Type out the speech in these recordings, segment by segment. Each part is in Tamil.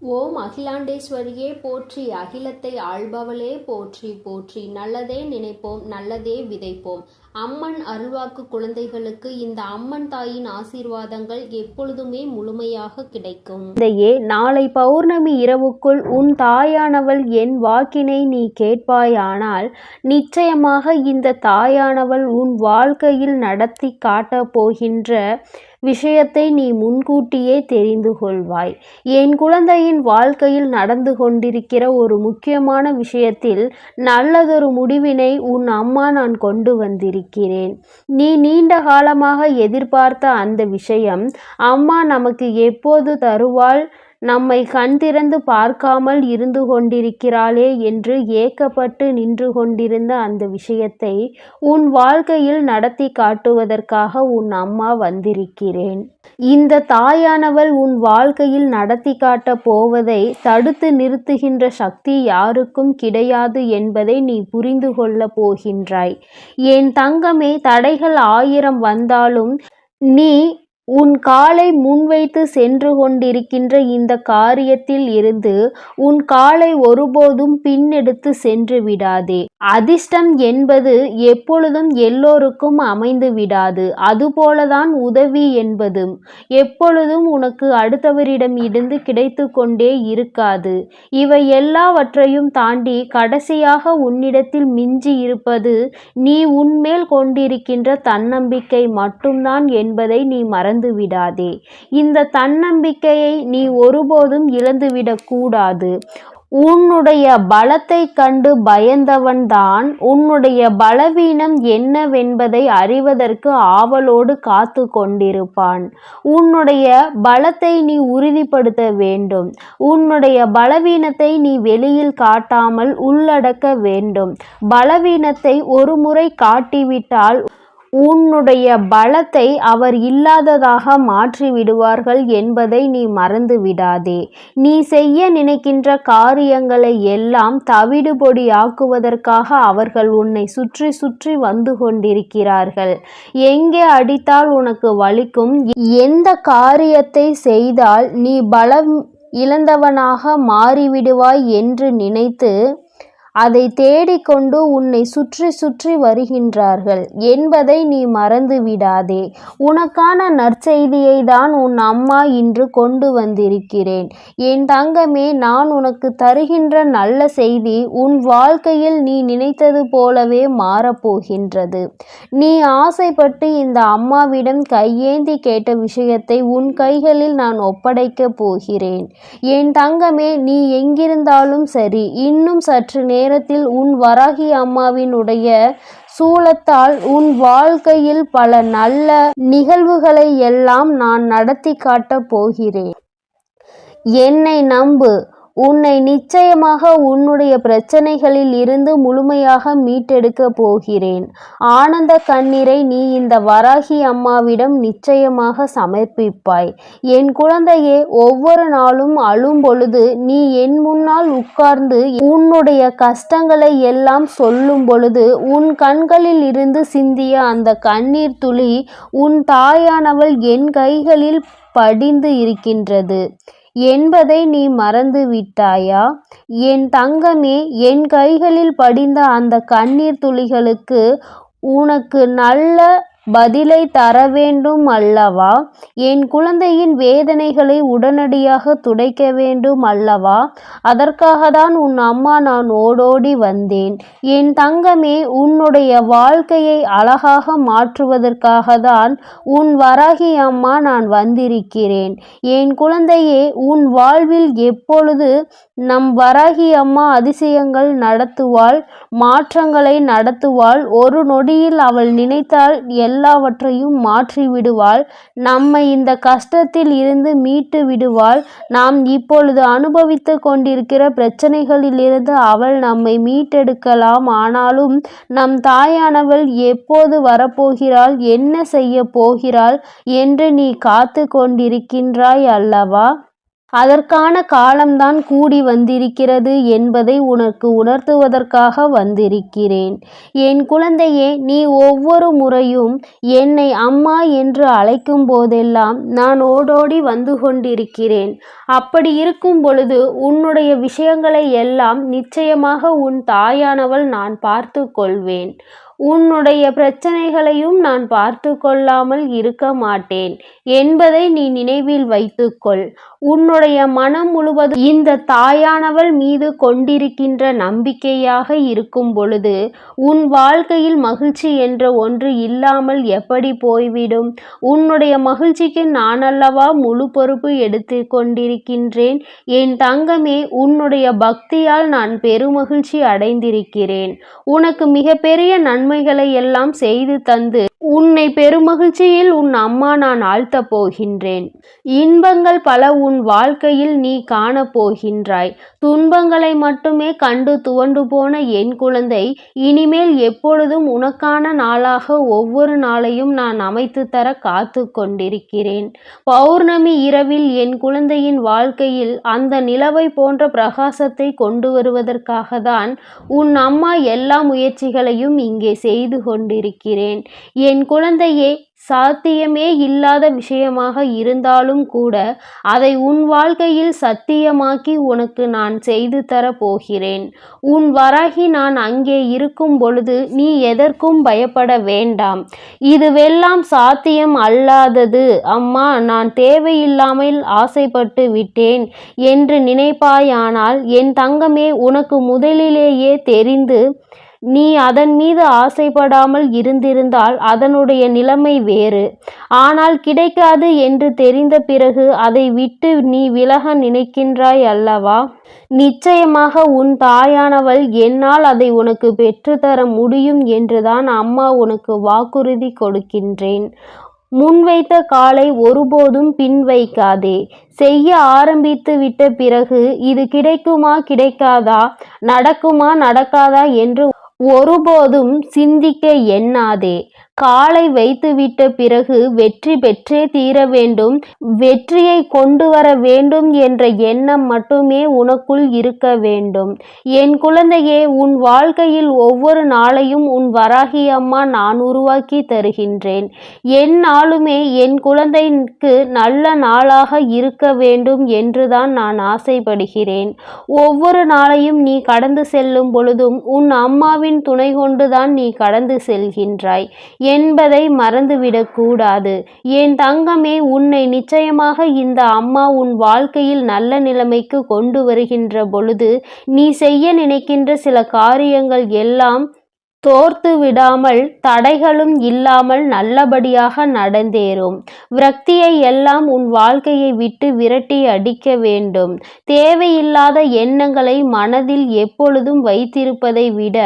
ஓம் அகிலாண்டேஸ்வரியே போற்றி. அகிலத்தை ஆள்பவளே போற்றி போற்றி. நல்லதே நினைப்போம் நல்லதே விதைப்போம். அம்மன் அருள்வாக்கு குழந்தைகளுக்கு இந்த அம்மன் தாயின் ஆசீர்வாதங்கள் எப்பொழுதுமே முழுமையாக கிடைக்கும். இதையே நாளை பௌர்ணமி இரவுக்குள் உன் தாயானவள் என் வாக்கினை நீ கேட்பாயானால் நிச்சயமாக இந்த தாயானவள் உன் வாழ்க்கையில் நடத்தி காட்டப் போகின்ற விஷயத்தை நீ முன்கூட்டியே தெரிந்து கொள்வாய். என் குழந்தையின் வாழ்க்கையில் நடந்து கொண்டிருக்கிற ஒரு முக்கியமான விஷயத்தில் நல்லதொரு முடிவினை உன் அம்மா நான் கொண்டு வந்திருக்கிறேன். நீ நீண்ட காலமாக எதிர்பார்த்த அந்த விஷயம் அம்மா நமக்கு எப்போது தருவாள்? நம்மை கண் திறந்து பார்க்காமல் இருந்து கொண்டிருக்கிறாளே என்று ஏக்கப்பட்டு நின்று கொண்டிருந்த அந்த விஷயத்தை உன் வாழ்க்கையில் நடத்தி காட்டுவதற்காக உன் அம்மா வந்திருக்கிறேன். இந்த தாயானவள் உன் வாழ்க்கையில் நடத்தி காட்டப் போவதை தடுத்து நிறுத்துகின்ற சக்தி யாருக்கும் கிடையாது என்பதை நீ புரிந்து கொள்ளப் போகின்றாய். என் தங்கமே தடைகள் ஆயிரம் வந்தாலும் நீ உன் காலை முன்வைத்து சென்று கொண்டிருக்கின்ற இந்த காரியத்தில் இருந்து உன் காலை ஒருபோதும் பின்னெடுத்து சென்று விடாதே. அதிர்ஷ்டம் என்பது எப்பொழுதும் எல்லோருக்கும் அமைந்து விடாது. அதுபோலதான் உதவி என்பதும் எப்பொழுதும் உனக்கு அடுத்தவரிடம் இருந்து கிடைத்து கொண்டே இருக்காது. இவை எல்லாவற்றையும் தாண்டி கடைசியாக உன்னிடத்தில் மிஞ்சி இருப்பது நீ உன்மேல் கொண்டிருக்கின்ற தன்னம்பிக்கை மட்டும்தான் என்பதை நீ மறந்து மறந்து விடாதே. இந்த தன்னம்பிக்கையை நீ ஒருபோதும் இழந்துவிடக்கூடாது உன்னுடைய பலத்தை கண்டு பயந்தவன்தான். உன்னுடைய பலவீனம் என்னவென்பதை அறிவதற்கு ஆவலோடு காத்து கொண்டிருப்பான். உன்னுடைய பலத்தை நீ உறுதிப்படுத்த வேண்டும். உன்னுடைய பலவீனத்தை நீ வெளியில் காட்டாமல் உள்ளடக்க வேண்டும். பலவீனத்தை ஒரு முறை காட்டிவிட்டால் உன்னுடைய பலத்தை அவர் இல்லாததாக மாற்றி விடுவார்கள் என்பதை நீ மறந்து விடாதே நீ செய்ய நினைக்கின்ற காரியங்களை எல்லாம் தவிடுபொடியாக்குவதற்காக அவர்கள் உன்னை சுற்றி சுற்றி வந்து கொண்டிருக்கிறார்கள். எங்கே அடித்தால் உனக்கு வலிக்கும்? எந்த காரியத்தை செய்தால் நீ பலம் இழந்தவனாக மாறிவிடுவாய் என்று நினைத்து அதை தேடிக்கொண்டு உன்னை சுற்றி சுற்றி வருகின்றார்கள். என்பதை நீ மறந்து விடாதே. உனக்கான நற்செய்தியை தான் உன் அம்மா இன்று கொண்டு வந்திருக்கிறேன். என் தங்கமே நான் உனக்கு தருகின்ற நல்ல செய்தி உன் வாழ்க்கையில் நீ நினைத்தது போலவே மாறப்போகின்றது. நீ ஆசைப்பட்டு இந்த அம்மாவிடம் கையேந்தி கேட்ட விஷயத்தை உன் கைகளில் நான் ஒப்படைக்கப் போகிறேன். என் தங்கமே நீ எங்கிருந்தாலும் சரி இன்னும் சற்று நேரம் நேரத்தில் உன் வராகி அம்மாவினுடைய சூலத்தால் உன் வாழ்க்கையில் பல நல்ல நிகழ்வுகளை எல்லாம் நான் நடத்தி காட்டப் போகிறேன். என்னை நம்பு. உன்னை நிச்சயமாக உன்னுடைய பிரச்சனைகளில் இருந்து முழுமையாக மீட்டெடுக்க போகிறேன். ஆனந்த கண்ணீரை நீ இந்த வராகி அம்மாவிடம் நிச்சயமாக சமர்ப்பிப்பாய். என் குழந்தையே ஒவ்வொரு நாளும் அழும் பொழுது நீ என் முன்னால் உட்கார்ந்து உன்னுடைய கஷ்டங்களை எல்லாம் சொல்லும் பொழுது உன் கண்களில் இருந்து சிந்திய அந்த கண்ணீர் துளி உன் தாயானவள் என் கைகளில் படிந்து இருக்கின்றது. என்பதை நீ மறந்து விட்டாயா? என் தங்கமே என் கைகளில் படிந்த அந்த கண்ணீர் துளிகளுக்கு உனக்கு நல்ல பதிலை தர வேண்டும் அல்லவா? என் குழந்தையின் வேதனைகளை உடனடியாக துடைக்க வேண்டும் அல்லவா? அதற்காக தான் உன் அம்மா நான் ஓடோடி வந்தேன். என் தங்கமே உன்னுடைய வாழ்க்கையை அழகாக மாற்றுவதற்காக தான் உன் வராகி அம்மா நான் வந்திருக்கிறேன். என் குழந்தையே உன் வாழ்வில் எப்பொழுது நம் வராகி அம்மா அதிசயங்கள் நடத்துவாள் மாற்றங்களை நடத்துவாள் ஒரு நொடியில் அவள் நினைத்தால் எல்லாவற்றையும் மாற்றி விடுவாள். நம்மை இந்த கஷ்டத்தில் இருந்து மீட்டு விடுவாள். நாம் இப்பொழுது அனுபவித்து கொண்டிருக்கிற பிரச்சனைகளிலிருந்து அவள் நம்மை மீட்டெடுக்கலாம். ஆனாலும் நம் தாயானவள் எப்போது வரப்போகிறாள்? என்ன செய்ய போகிறாள்? என்று நீ காத்து கொண்டிருக்கின்றாய் அல்லவா? அதற்கான காலம்தான் கூடி வந்திருக்கிறது என்பதை உனக்கு உணர்த்துவதற்காக வந்திருக்கிறேன். என் குழந்தையே நீ ஒவ்வொரு முறையும் என்னை அம்மா என்று அழைக்கும் போதெல்லாம் நான் ஓடோடி வந்து கொண்டிருக்கிறேன். அப்படி இருக்கும் பொழுது உன்னுடைய விஷயங்களை எல்லாம் நிச்சயமாக உன் தாயானவள் நான் பார்த்து கொள்வேன். உன்னுடைய பிரச்சனைகளையும் நான் பார்த்து கொள்ளாமல் இருக்க மாட்டேன். என்பதை நீ நினைவில் வைத்துக்கொள். உன்னுடைய மனம் முழுவதும் இந்த தாயானவள் மீது கொண்டிருக்கின்ற நம்பிக்கையாக இருக்கும் பொழுது உன் வாழ்க்கையில் மகிழ்ச்சி என்ற ஒன்று இல்லாமல் எப்படி போய்விடும்? உன்னுடைய மகிழ்ச்சிக்கு நானல்லவா முழு பொறுப்பு எடுத்து கொண்டிருக்கின்றேன்? என் தங்கமே உன்னுடைய பக்தியால் நான் பெருமகிழ்ச்சி அடைந்திருக்கிறேன். உனக்கு மிகப்பெரிய நன்மைகளை எல்லாம் செய்து தந்து உன்னை பெருமகிழ்ச்சியில் உன் அம்மா நான் ஆழ்த்தப் போகின்றேன். இன்பங்கள் பல உன் வாழ்க்கையில் நீ காணப் போகின்றாய். துன்பங்களை மட்டுமே கண்டு துவண்டு போன என் குழந்தை இனிமேல் எப்பொழுதும் உனக்கான நாளாக ஒவ்வொரு நாளையும் நான் அமைத்து தர காத்து கொண்டிருக்கிறேன். பௌர்ணமி இரவில் என் குழந்தையின் வாழ்க்கையில் அந்த நிலவை போன்ற பிரகாசத்தை கொண்டு வருவதற்காக தான் உன் அம்மா எல்லா முயற்சிகளையும் இங்கே செய்து கொண்டிருக்கிறேன். என் என் குழந்தையே சாத்தியமே இல்லாத விஷயமாக இருந்தாலும் கூட அதை உன் வாழ்க்கையில் சத்தியமாக்கி உனக்கு நான் செய்து தரப்போகிறேன் உன் வராகி நான் அங்கே இருக்கும் பொழுது நீ எதற்கும் பயப்பட வேண்டாம். இதுவெல்லாம் சாத்தியம் அல்லாதது. அம்மா நான் தேவையில்லாமல் ஆசைப்பட்டு விட்டேன் என்று நினைப்பாயானால் என் தங்கமே உனக்கு முதலிலேயே தெரிந்து நீ அதன் மீது ஆசைப்படாமல் இருந்திருந்தால் அதனுடைய நிலைமை வேறு. ஆனால் கிடைக்காது என்று தெரிந்த பிறகு அதை விட்டு நீ விலக நினைக்கின்றாய் அல்லவா? நிச்சயமாக உன் தாயானவள் என்னால் அதை உனக்கு பெற்றுத்தர முடியும் என்றுதான் அம்மா உனக்கு வாக்குறுதி கொடுக்கின்றேன். முன்வைத்த காலை ஒருபோதும் பின் வைக்காதே செய்ய ஆரம்பித்து விட்ட பிறகு இது கிடைக்குமா கிடைக்காதா நடக்குமா நடக்காதா என்று ஒருபோதும் சிந்திக்க எண்ணாதே. காலை வைத்துவிட்ட பிறகு வெற்றி பெற்றே தீர வேண்டும். வெற்றியை கொண்டு வர வேண்டும் என்ற எண்ணம் மட்டுமே உனக்குள் இருக்க வேண்டும். என் குழந்தையே உன் வாழ்க்கையில் ஒவ்வொரு நாளையும் உன் வராகி அம்மா நான் உருவாக்கி தருகின்றேன். என் நாளுமே என் குழந்தைக்கு நல்ல நாளாக இருக்க வேண்டும் என்றுதான் நான் ஆசைப்படுகிறேன். ஒவ்வொரு நாளையும் நீ கடந்து செல்லும் பொழுதும் உன் அம்மாவின் துணை கொண்டுதான் நீ கடந்து செல்கின்றாய். என்பதை மறந்துவிடக்கூடாது என் தங்கமே உன்னை நிச்சயமாக இந்த அம்மா உன் வாழ்க்கையில் நல்ல நிலைமைக்கு கொண்டு வருகின்ற பொழுது நீ செய்ய நினைக்கின்ற சில காரியங்கள் எல்லாம் தோர்த்து விடாமல் தடைகளும் இல்லாமல் நல்லபடியாக நடந்தேறும். விரக்தியை எல்லாம் உன் வாழ்க்கையை விட்டு விரட்டி அடிக்க வேண்டும். தேவையில்லாத எண்ணங்களை மனதில் எப்பொழுதும் வைத்திருப்பதை விட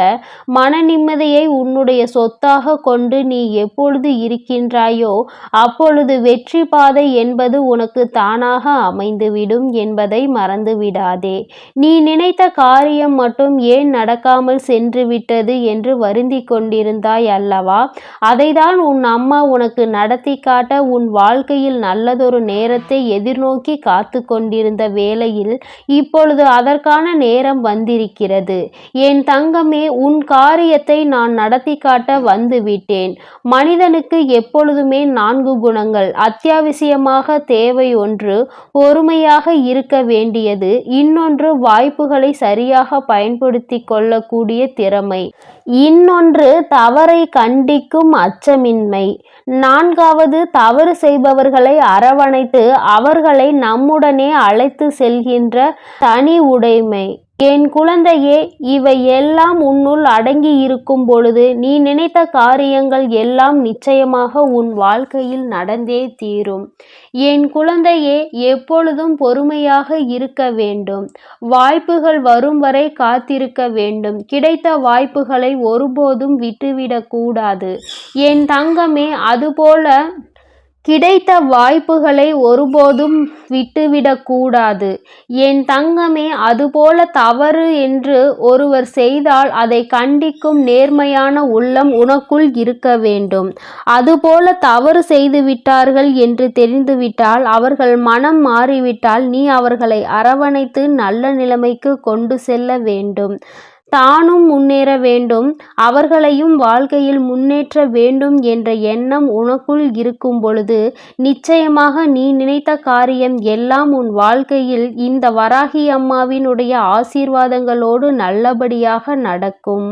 மன நிம்மதியை உன்னுடைய சொத்தாக கொண்டு நீ எப்பொழுது இருக்கின்றாயோ அப்பொழுது வெற்றி பாதை என்பது உனக்கு தானாக அமைந்துவிடும் என்பதை மறந்துவிடாதே. நீ நினைத்த காரியம் மட்டும் ஏன் நடக்காமல் சென்றுவிட்டது என்று வருந்தி கொண்டிருந்தாய் அல்லவா? அதைதான் உன் அம்மா உனக்கு நடத்தி காட்ட உன் வாழ்க்கையில் நல்லதொரு நேரத்தை எதிர்நோக்கி காத்து கொண்டிருந்த வேளையில் இப்பொழுது அதற்கான நேரம் வந்திருக்கிறது. என் தங்கமே உன் காரியத்தை நான் நடத்தி காட்ட வந்துவிட்டேன். மனிதனுக்கு எப்பொழுதுமே நான்கு குணங்கள். அத்தியாவசியமாக தேவை ஒன்று பொறுமையாக இருக்க வேண்டியது. இன்னொன்று வாய்ப்புகளை சரியாக பயன்படுத்தி கொள்ளக்கூடிய திறமை. இன்னொன்று தவறை கண்டிக்கும் அச்சமின்மை. நான்காவது தவறு செய்பவர்களை அரவணைத்து அவர்களை நம்முடனே அழைத்து செல்கின்ற தனி உடைமை. என் குழந்தையே இவை எல்லாம் உன்னுள் அடங்கி இருக்கும் பொழுது நீ நினைத்த காரியங்கள் எல்லாம் நிச்சயமாக உன் வாழ்க்கையில் நடந்தே தீரும். என் குழந்தையே எப்பொழுதும் பொறுமையாக இருக்க வேண்டும். வாய்ப்புகள் வரும் வரை காத்திருக்க வேண்டும். கிடைத்த வாய்ப்புகளை ஒருபோதும் விட்டுவிடக்கூடாது. என் தங்கமே அதுபோல கிடைத்த வாய்ப்புகளை ஒருபோதும் விட்டுவிடக்கூடாது என் தங்கமே அதுபோல தவறு என்று ஒருவர் செய்தால் அதை கண்டிக்கும் நேர்மையான உள்ளம் உனக்குள் இருக்க வேண்டும். அதுபோல தவறு செய்து விட்டார்கள் என்று தெரிந்துவிட்டால் அவர்கள் மனம் மாறிவிட்டால் நீ அவர்களை அரவணைத்து நல்ல நிலைமைக்கு கொண்டு செல்ல வேண்டும். தானும் முன்னேற வேண்டும் அவர்களையும் வாழ்க்கையில் முன்னேற்ற வேண்டும் என்ற எண்ணம் உனக்குள் இருக்கும் பொழுது நிச்சயமாக நீ நினைத்த காரியம் எல்லாம் உன் வாழ்க்கையில் இந்த வராகி அம்மாவினுடைய ஆசீர்வாதங்களோடு நல்லபடியாக நடக்கும்.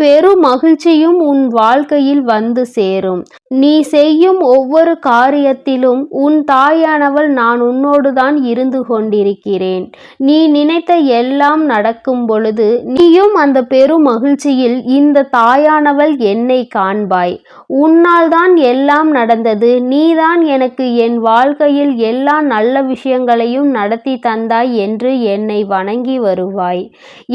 பெரும் மகிழ்ச்சியும் உன் வாழ்க்கையில் வந்து சேரும். நீ செய்யும் ஒவ்வொரு காரியத்திலும் உன் தாயானவள் நான் உன்னோடுதான் இருந்து கொண்டிருக்கிறேன். நீ நினைத்த எல்லாம் நடக்கும் பொழுது நீயும் அந்த பெரும் மகிழ்ச்சியில் இந்த தாயானவள் என்னை காண்பாய். உன்னால் தான் எல்லாம் நடந்தது. நீதான் எனக்கு என் வாழ்க்கையில் எல்லா நல்ல விஷயங்களையும் நடத்தி தந்தாய் என்று என்னை வணங்கி வருவாய்.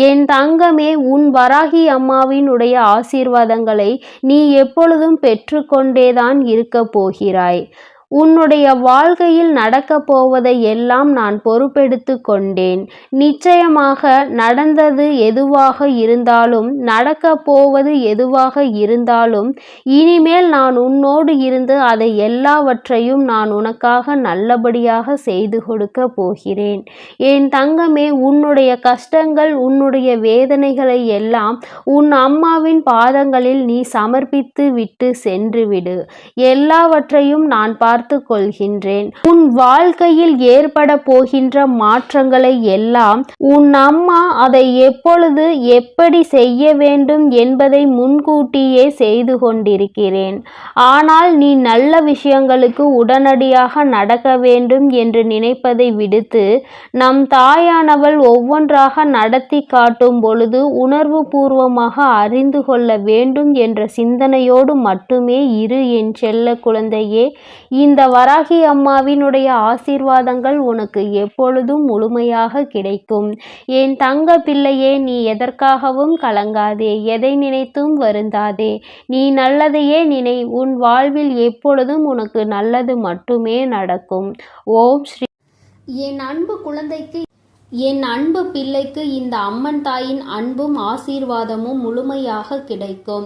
என் தங்கமே உன் வராகி அம்மாவின் அம்மாவினுடைய ஆசீர்வாதங்களை நீ எப்பொழுதும் பெற்றுக்கொண்டேதான் இருக்கப் போகிறாய். உன்னுடைய வாழ்க்கையில் நடக்கப் போவதை எல்லாம் நான் பொறுப்பெடுத்து கொண்டேன். நிச்சயமாக நடந்தது எதுவாக இருந்தாலும் நடக்கப் போவது எதுவாக இருந்தாலும் இனிமேல் நான் உன்னோடு இருந்து அதை எல்லாவற்றையும் நான் உனக்காக நல்லபடியாக செய்து கொடுக்க போகிறேன். என் தங்கமே உன்னுடைய கஷ்டங்கள் உன்னுடைய வேதனைகளை எல்லாம் உன் அம்மாவின் பாதங்களில் நீ சமர்ப்பித்து விட்டு சென்றுவிடு எல்லாவற்றையும் நான் பார்த்து கொள்கின்றேன் உன் வாழ்க்கையில் ஏற்பட போகின்ற மாற்றங்களை எல்லாம் உன் அம்மா அதை எப்பொழுது எப்படி செய்ய வேண்டும் என்பதை முன்கூட்டியே செய்து கொண்டிருக்கிறேன். ஆனால் நீ நல்ல விஷயங்களுக்கு உடனடியாக நடக்க வேண்டும் என்று நினைப்பதை விடுத்து நம் தாயானவள் ஒவ்வொன்றாக நடத்தி காட்டும் பொழுது உணர்வு பூர்வமாக அறிந்து கொள்ள வேண்டும் என்ற சிந்தனையோடு மட்டுமே இரு என் செல்ல குழந்தையே. இந்த வராகி அம்மாவினுடைய ஆசீர்வாதங்கள் உனக்கு எப்பொழுதும் முழுமையாக கிடைக்கும். என் தங்க பிள்ளையே நீ எதற்காகவும் கலங்காதே எதை நினைத்தும் வருந்தாதே. நீ நல்லதையே நினை உன் வாழ்வில் எப்பொழுதும் உனக்கு நல்லது மட்டுமே நடக்கும். ஓம் ஸ்ரீ என் அன்பு குழந்தைக்கு என் அன்பு பிள்ளைக்கு இந்த அம்மன் தாயின் அன்பும் ஆசீர்வாதமும் முழுமையாக கிடைக்கும்.